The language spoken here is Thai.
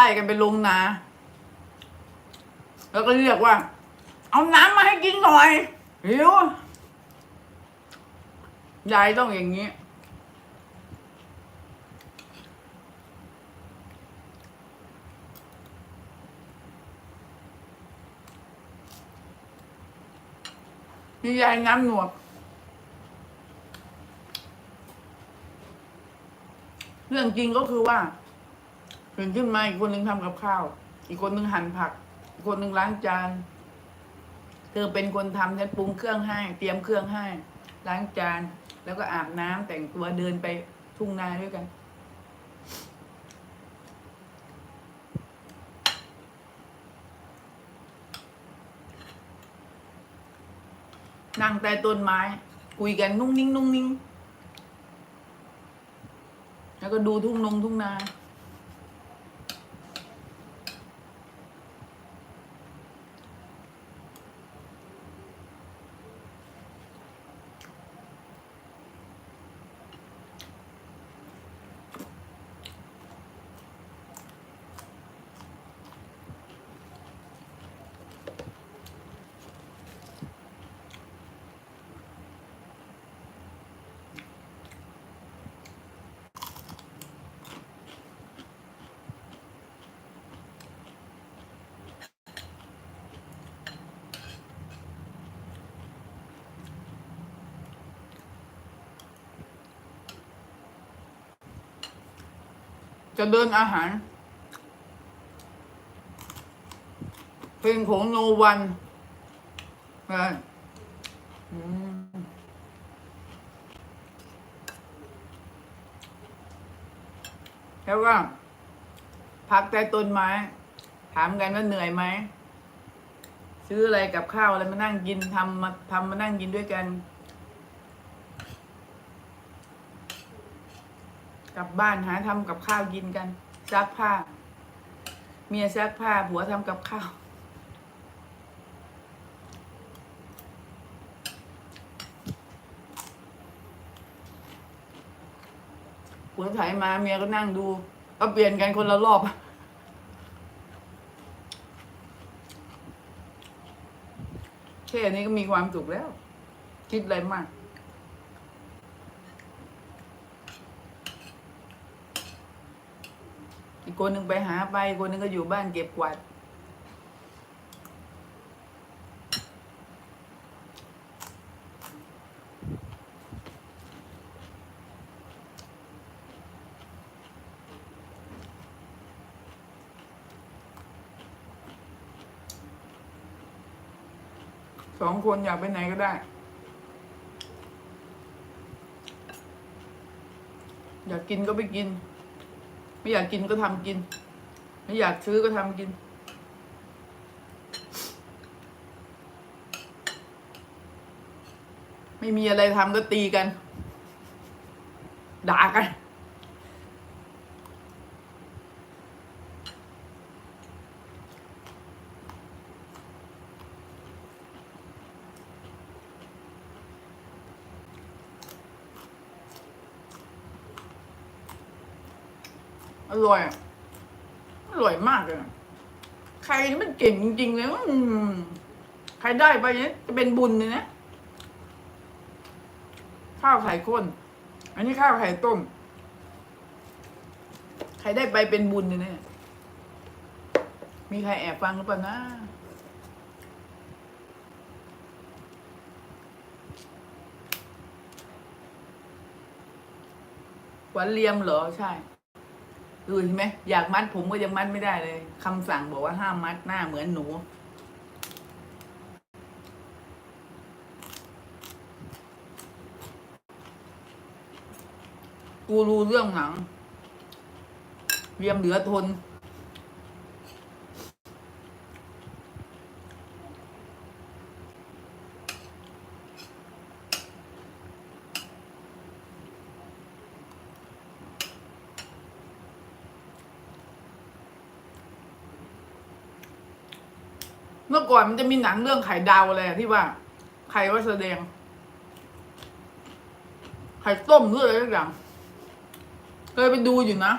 ล่กันไปลงนา แล้วก็เรียกว่า เอาน้ำมาให้กินหน่อยหิวยายต้องอย่างนี้นี่ยายน้ำหนวกเรื่องจริงก็คือว่า ตื่นขึ้นมาอีกคนหนึ่งทำกับข้าว อีกคนหนึ่งหั่นผัก อีกคนหนึ่งล้างจานเธอเป็นคนทำฉันปรุงเครื่องให้ เตรียมเครื่องให้ ล้างจาน แล้วก็อาบน้ำแต่งตัวเดินไปทุ่งนาด้วยกัน นั่งใต้ต้นไม้ คุยกันนุ่งนิ่งนุ่งนิ่งแล้วก็ดูทุ่งนงทุ่งนา จะเดินอาหารเพลงของโนวันนะอืมแล้วก็พักใต้ต้นไม้ ถามกันว่าเหนื่อยไหม ซื้ออะไรกับข้าวอะไรมานั่งกินทำมาทำมานั่งกินด้วยกัน ลับบ้านหาทำกับข้าวกินกันซักผ้า เมียซักผ้าผัวทำกับข้าว ผัวถ่ายมาเมียก็นั่งดู ก็เปลี่ยนกันคนละรอบแค่นี้ก็มีความสุขแล้ว คิดอะไรมาก อีกคนหนึ่งไปหาไปคนหนึ่งก็อยู่บ้านเก็บกวาดสองคนอยากไปไหนก็ได้ อยากกินก็ไปกิน ไม่อยากกินก็ทำกิน ไม่อยากซื้อก็ทำกิน ไม่มีอะไรทำก็ตีกัน ด่ากัน อร่อยอร่อยมากเลยใครนี่มันเก่งจริงๆเลยอืมใครได้ไปเนี่ยจะเป็นบุญเลยนะข้าวไข่ข้น อันนี้ข้าวไข่ต้ม ใครได้ไปเป็นบุญเลยเนี่ยมีใครแอบฟังหรือเปล่านะหวานเลียมเหรอ ใช่ ดูเห็นไหมอยากมัดผมก็ยังมัดไม่ได้เลยคำสั่งบอกว่าห้ามมัดหน้าเหมือนหนู กูรู้เรื่องหนังเรียมเหลือทน เมื่อก่อนมันจะมีหนังเรื่องไข่ดาวอะไรที่ว่าใครว่าแสดง ไข่ต้มหรืออะไรสักอย่างเคยไปดูอยู่นะ